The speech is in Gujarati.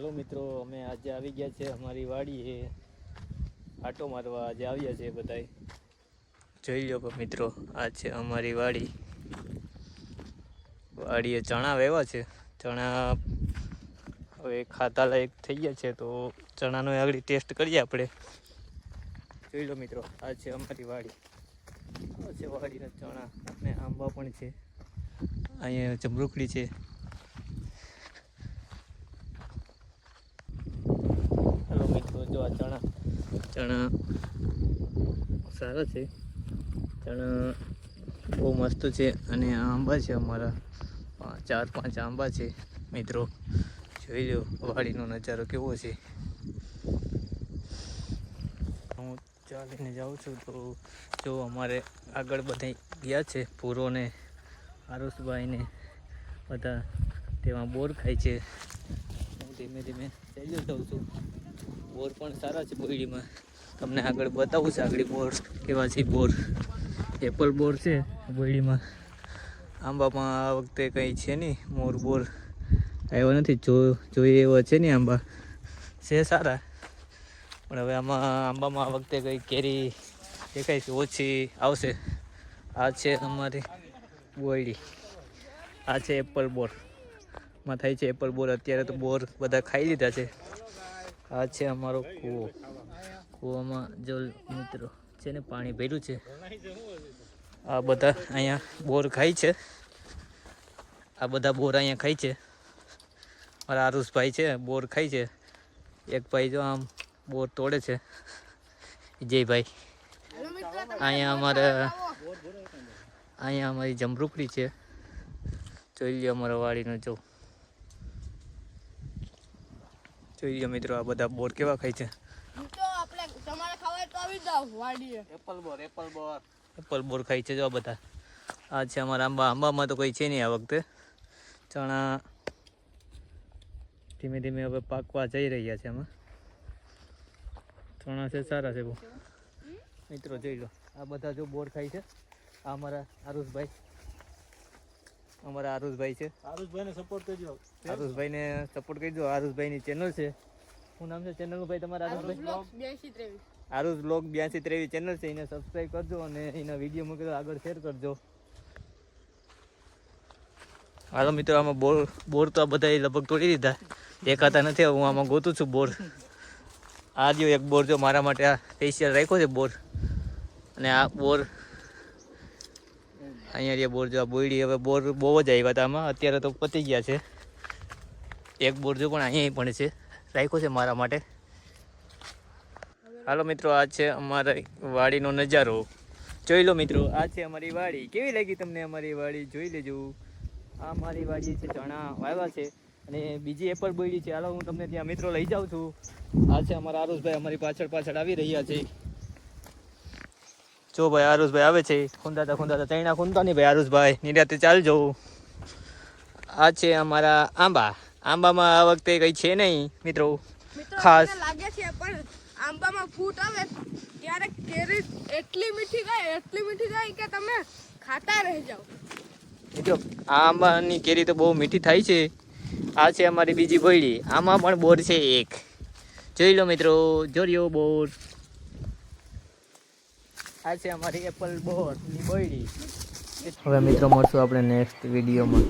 આજે આવી ગયા છે, અમારી વાડીએ આટો મારવા આજે આવ્યા છે બધાય. જોઈ લો મિત્રો, આ છે અમારી વાડી. વાડીએ ચણા વેવા છે. ચણા હવે ખાતા લાયક થઈ ગયા છે, તો ચણાનો આગળ ટેસ્ટ કરીએ આપણે. જોઈ લો મિત્રો, આ છે અમારી વાડી. આ છે વાડીના ચણા અને આંબા પણ છે. અહીંયા જમરૂખડી છે હલો મિત્રો જો આ ચણા. ચણા સારા છે. ચણા બહુ મસ્ત છે અને આંબા છે અમારા. ચાર પાંચ આંબા છે, મિત્રો. જોઈ લો વાડીનો નજારો કેવો છે. હું ચાલીને જાઉં છું તો જો અમારે આગળ બધા ગયા છે પૂરોને આરુષભાઈને બધા તેમાં બોર ખાય છે. હું ધીમે ધીમે ચાલ્યો જાઉં છું. બોર પણ સારા છે બોયડીમાં તમને આગળ બતાવું છે આગળ બોર, કેવા છે બોર. એપલ બોર છે બોયડીમાં આંબામાં આ વખતે કંઈ છે નહીં, મોર બોર. આવ્યો નથી, જો, જોઈએ એવો છે નહીં આંબા. છે સારા. પણ હવે આમાં, આંબામાં આ વખતે કંઈ કેરી દેખાય છે ઓછી આવશે. આ છે અમારી બોયડી. આ છે એપલ બોર. માં થાય છે એપલ બોર. અત્યારે તો બોર બધા ખાઈ લીધા છે. આ છે અમારો કૂવો. કૂવામાં જો મિત્રો છે ને પાણી ભર્યું છે, આ બધા અહીંયા બોર ખાય છે. આ બધા બોર અહીંયા ખાય છે. મારા આરુષભાઈ છે, બોર ખાય છે. એક ભાઈ જો આમ બોર તોડે છે. વિજયભાઈ. અહીંયા અમારે, અહીંયા અમારી જમરૂકડી છે. જોઈ લ્યો અમારા વાડીનો જો. જોઈ લ્યો મિત્રો આ બધા બોર કેવા ખાય છે. તો આપણે તમારે ખાવાય તો આવી જાવ વાડીએ. એપલ બોર એપલ બોર. એપલ બોર ખાય છે જો આ બધા. આ છે અમારા આંબા. આંબામાં તો કોઈ છે નહીં આ વખતે. ચણા ધીમે ધીમે હવે પાકવા જઈ રહ્યા છે આમાં. ચણા છે સારા છે બહુ. મિત્રો જોઈ લો. આ બધા જો બોર ખાય છે. આ અમારા આરુષભાઈ. અમારા આરુષભાઈ છે. આરુષભાઈને સપોર્ટ કરજો. આરુષભાઈને સપોર્ટ કરજો. આરુષભાઈની ચેનલ છે. શું નામ છે ચેનલનું ભાઈ તમારા આરુષભાઈ? આરુષ બ્લોગ બ્યાસી ત્રેવીસ ચેનલ છે. એને સબસ્ક્રાઈબ કરજો અને એના વીડિયો મૂકેલો આગળ શેર કરજો. હાલો મિત્રો આમાં બોર બોર તો આ બધા લગભગ તોડી દીધા. દેખાતા નથી હું આમાં ગોતું છું બોર. આ જો એક બોર જો મારા માટે આ સ્પેશિયલ રાખ્યો છે બોર. અને આ બોર અહીંયા જે બોર જો બોયડી, હવે બોર બહુ જ આવ્યા હતા આમાં. અત્યારે તો પતી ગયા છે. એક બોર જો પણ અહીંયા પણ છે. રાખ્યો છે મારા માટે. હાલો મિત્રો, આ છે અમારી વાડીનો નજારો. જોઈ લો મિત્રો, આ છે અમારી વાડી. કેવી લાગી તમને અમારી વાડી? જોઈ લેજો. આ અમારી વાડી છે, ચણા વાવ્યા છે. અને બીજી એપલ બોયડી છે. હાલો, હું તમને ત્યાં મિત્રો લઈ જાઉં છું. આ છે અમારા આરુષભાઈ, અમારી પાછળ પાછળ આવી રહ્યા છે. જો ભાઈ આરુષભાઈ આવે છે ખુંદાતા ખુંદાતા તૈણા ખુંદતા નહીં ભાઈ આરુષભાઈ નિરાતે ચાલજો. આ છે અમારા આંબા. આંબામાં આ વખતે કંઈ છે નહીં મિત્રો. ખાસ. લાગે છે પણ આંબામાં ફૂટ આવે. ત્યારે કેરી એટલી મીઠી થાય એટલી મીઠી થાય કે તમે ખાતા રહી જાઓ. મિત્રો આ આંબાની કેરી તો બહુ મીઠી થાય છે. આ છે અમારી બીજી બોયડી. આમાં પણ બોર છે એક. જોઈ લો મિત્રો જોરિયો બોર. આ છે અમારી એપલ બોરની બોયડી. હવે મિત્રો મળશું આપણે નેક્સ્ટ વિડીયોમાં